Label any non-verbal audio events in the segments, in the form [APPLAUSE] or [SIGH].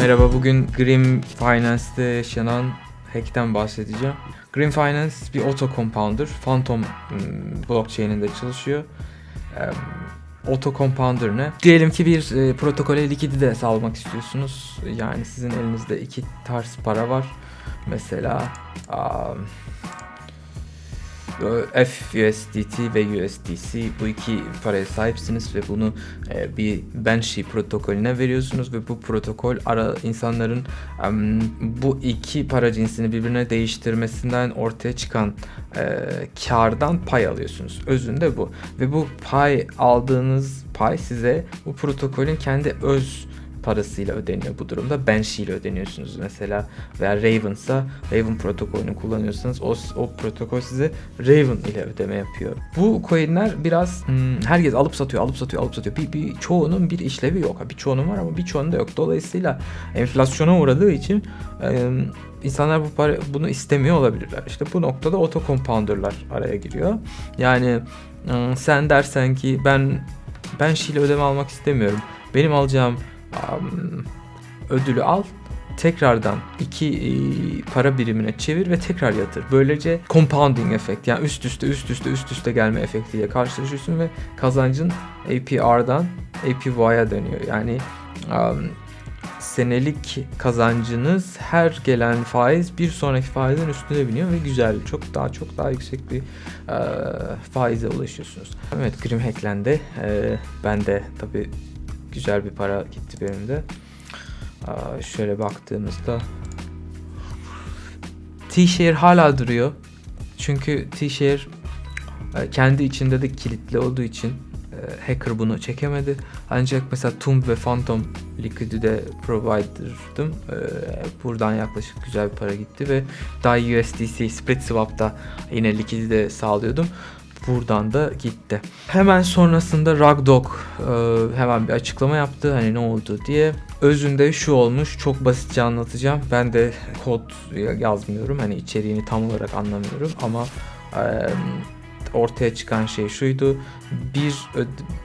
Merhaba, bugün Grim Finance'te yaşanan hack'ten bahsedeceğim. Grim Finance bir auto compounder, Phantom hmm, blockchain'inde çalışıyor. Auto compounder ne? Diyelim ki bir e, protokole likidite sağlamak istiyorsunuz. Yani sizin elinizde iki tarz para var. Mesela e, FUSDT ve USDC bu iki paraya sahipsiniz ve bunu e, bir Banshee protokolüne veriyorsunuz ve bu protokol ara insanların em, bu iki para cinsini birbirine değiştirmesinden ortaya çıkan e, kardan pay alıyorsunuz. Özünde bu ve bu pay aldığınız pay size bu protokolün kendi öz parasıyla ödeniyor bu durumda. Banshee ile ödeniyorsunuz mesela veya Raven'sa Raven protokolünü kullanıyorsanız o, o protokol size Raven ile ödeme yapıyor. Bu coinler biraz hmm, herkes alıp satıyor, alıp satıyor, alıp satıyor. Bir, bir çoğunun bir işlevi yok. Bir çoğunun var ama bir çoğunun da yok. Dolayısıyla enflasyona uğradığı için e, insanlar bu para bunu istemiyor olabilirler. İşte bu noktada auto araya giriyor. Yani e, sen dersen ki ben Banshee ile ödeme almak istemiyorum. Benim alacağım ödülü al tekrardan iki e, para birimine çevir ve tekrar yatır. Böylece compounding efekt yani üst üste üst üste üst üste gelme efektiyle karşılaşıyorsun ve kazancın APR'dan APY'a dönüyor. Yani um, senelik kazancınız her gelen faiz bir sonraki faizin üstüne biniyor ve güzel çok daha çok daha yüksek bir e, faize ulaşıyorsunuz. Evet Grim hacklendi. E, ben de tabii güzel bir para gitti benim de. Şöyle baktığımızda T-Share hala duruyor. Çünkü T-Share e, kendi içinde de kilitli olduğu için e, hacker bunu çekemedi. Ancak mesela Tomb ve Phantom Liquid'de provider'dım. E, buradan yaklaşık güzel bir para gitti ve DAI USDC Split Swap'ta yine likidite sağlıyordum. Buradan da gitti. Hemen sonrasında Ragdog e, hemen bir açıklama yaptı hani ne oldu diye. Özünde şu olmuş çok basitçe anlatacağım. Ben de kod yazmıyorum hani içeriğini tam olarak anlamıyorum ama e, ortaya çıkan şey şuydu. Bir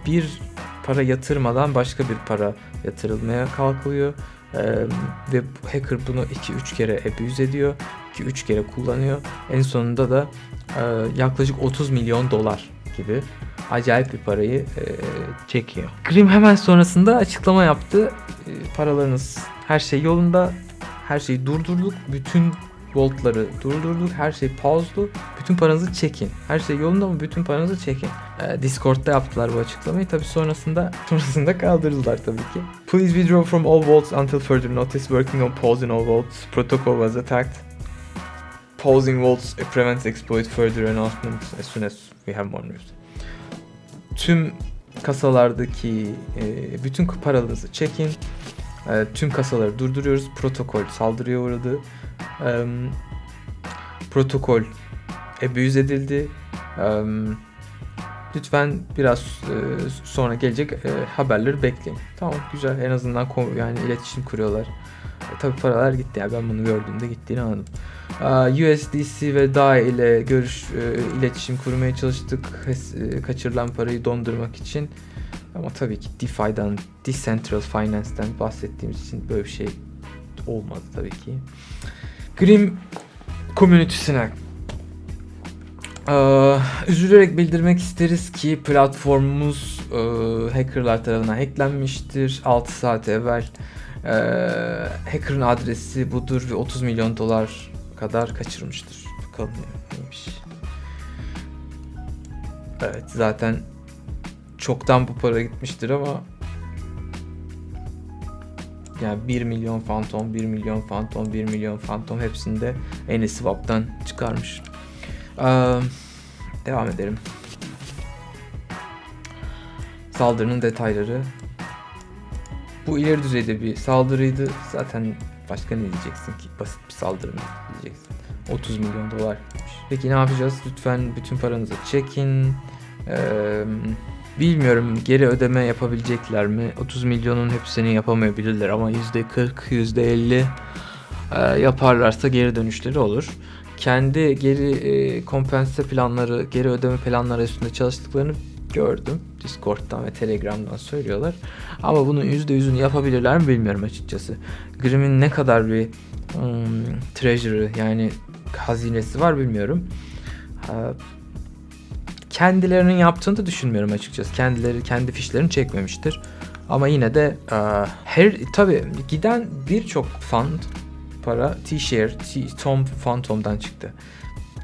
bir para yatırmadan başka bir para yatırılmaya kalkılıyor. Ee, ve hacker bunu 2-3 kere abuse ediyor. 2-3 kere kullanıyor. En sonunda da e, yaklaşık 30 milyon dolar gibi acayip bir parayı e, çekiyor. Grim hemen sonrasında açıklama yaptı. E, paralarınız her şey yolunda. Her şeyi durdurduk. Bütün voltları durdurduk. Her şey pauzlu. Bütün paranızı çekin. Her şey yolunda mı? Bütün paranızı çekin. Ee, Discord'da yaptılar bu açıklamayı. Tabii sonrasında [LAUGHS] sonrasında kaldırdılar tabii ki. Please withdraw from all vaults until further notice. Working on pausing all vaults. Protocol was attacked. Pausing vaults prevents exploit further announcements as soon as we have more news. Tüm kasalardaki e, bütün paralarınızı çekin. E, tüm kasaları durduruyoruz. Protokol saldırıya uğradı. E, protokol abuse edildi. E, lütfen biraz e, sonra gelecek e, haberleri bekleyin. Tamam güzel en azından yani iletişim kuruyorlar. E, tabii paralar gitti ya ben bunu gördüğümde gittiğini anladım. Aa, USDC ve DAI ile görüş e, iletişim kurmaya çalıştık e, kaçırılan parayı dondurmak için. Ama tabii ki DeFi'den, Decentral Finance'den bahsettiğimiz için böyle bir şey olmadı tabii ki. Grim community'sine ee, üzülerek bildirmek isteriz ki platformumuz e, hackerlar tarafından hacklenmiştir. 6 saat evvel e, hacker'ın adresi budur ve 30 milyon dolar kadar kaçırmıştır. Bakalım ne- neymiş. Evet zaten çoktan bu para gitmiştir ama yani 1 milyon fantom, 1 milyon fantom, 1 milyon fantom hepsinde AnySwap'tan çıkarmış. Ee, devam edelim. Saldırının detayları. Bu ileri düzeyde bir saldırıydı. Zaten başka ne diyeceksin ki? Basit bir saldırı mı diyeceksin? 30 milyon dolar. Peki ne yapacağız? Lütfen bütün paranızı çekin. Ee, bilmiyorum geri ödeme yapabilecekler mi? 30 milyonun hepsini yapamayabilirler ama %40, %50 e, yaparlarsa geri dönüşleri olur kendi geri e, kompense planları, geri ödeme planları üstünde çalıştıklarını gördüm. Discord'dan ve Telegram'dan söylüyorlar. Ama bunun %100'ünü yapabilirler mi bilmiyorum açıkçası. Grimm'in ne kadar bir hmm, treasure'ı yani hazinesi var bilmiyorum. Ha, kendilerinin yaptığını da düşünmüyorum açıkçası. Kendileri kendi fişlerini çekmemiştir. Ama yine de e, her tabi giden birçok fund para T-Share, Tom Phantom'dan çıktı.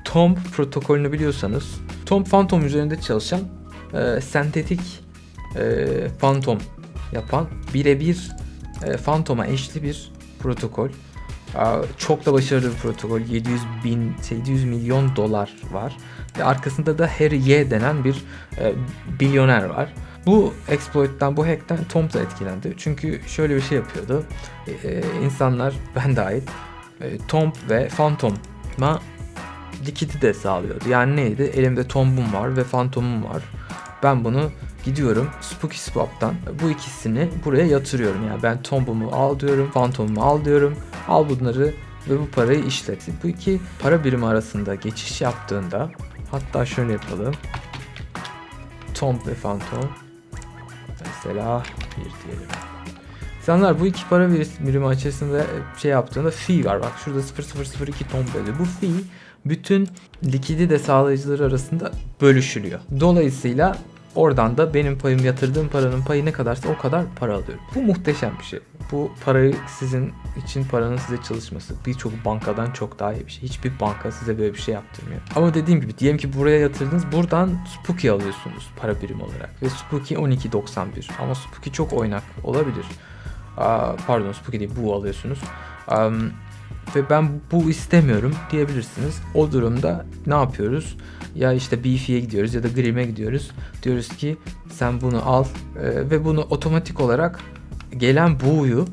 Tom protokolünü biliyorsanız Tom Phantom üzerinde çalışan e, sentetik e, Phantom yapan birebir e, Phantom'a eşli bir protokol. Çok da başarılı bir protokol. 700 bin, 700 milyon dolar var. Ve arkasında da Harry Y denen bir e, milyoner var. Bu exploit'tan, bu hack'ten Tom da etkilendi. Çünkü şöyle bir şey yapıyordu. E, e, insanlar, ben dahil, e, Tom ve Phantom'a likidi sağlıyordu. Yani neydi? Elimde Tomb'um var ve Phantom'um var. Ben bunu gidiyorum Spooky Swap'tan bu ikisini buraya yatırıyorum. Yani ben Tomb'umu al diyorum, Phantom'umu al diyorum. Al bunları ve bu parayı işlet. Bu iki para birimi arasında geçiş yaptığında hatta şöyle yapalım. Tomb ve Phantom mesela bir diyelim. İnsanlar bu iki para birimi açısında şey yaptığında fee var. Bak şurada 0002 tomb yazıyor. Bu fee bütün likidite sağlayıcıları arasında bölüşülüyor. Dolayısıyla oradan da benim payım yatırdığım paranın payı ne kadarsa o kadar para alıyorum. Bu muhteşem bir şey. Bu parayı sizin için paranın size çalışması birçok bankadan çok daha iyi bir şey. Hiçbir banka size böyle bir şey yaptırmıyor. Ama dediğim gibi diyelim ki buraya yatırdınız buradan Spooky alıyorsunuz para birimi olarak. Ve Spooky 12.91 ama Spooky çok oynak olabilir. Aa, pardon Spooky değil bu alıyorsunuz. Um, ve ben bu istemiyorum diyebilirsiniz. O durumda ne yapıyoruz? Ya işte Beefy'ye gidiyoruz ya da Grimm'e gidiyoruz. Diyoruz ki sen bunu al e, ve bunu otomatik olarak gelen buğuyu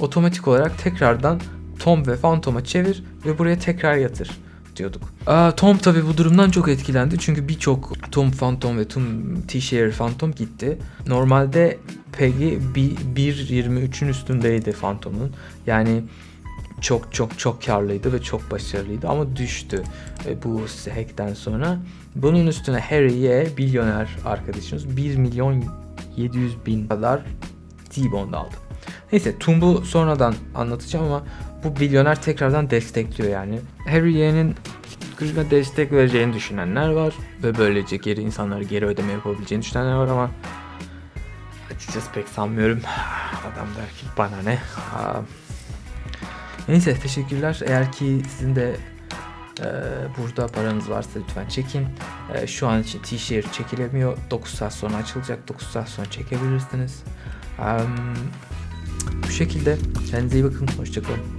otomatik olarak tekrardan Tom ve Phantom'a çevir ve buraya tekrar yatır diyorduk. Aa, Tom tabi bu durumdan çok etkilendi çünkü birçok Tom Phantom ve Tom T-Share Phantom gitti. Normalde Peggy 1.23'ün üstündeydi Phantom'un. Yani çok çok çok karlıydı ve çok başarılıydı ama düştü e, bu hackten sonra. Bunun üstüne Harry Y, milyoner arkadaşımız 1 milyon 700 bin kadar T-Bond aldı. Neyse Tumb'u sonradan anlatacağım ama bu milyoner tekrardan destekliyor yani. Harry Y'nin Grimm'e destek vereceğini düşünenler var ve böylece geri insanlara geri ödeme yapabileceğini düşünenler var ama açıkçası pek sanmıyorum. Adam der ki bana ne. Aa, Neyse teşekkürler. Eğer ki sizin de e, burada paranız varsa lütfen çekin. E, şu an için T-Share çekilemiyor. 9 saat sonra açılacak. 9 saat sonra çekebilirsiniz. Um, bu şekilde kendinize iyi bakın. Hoşçakalın.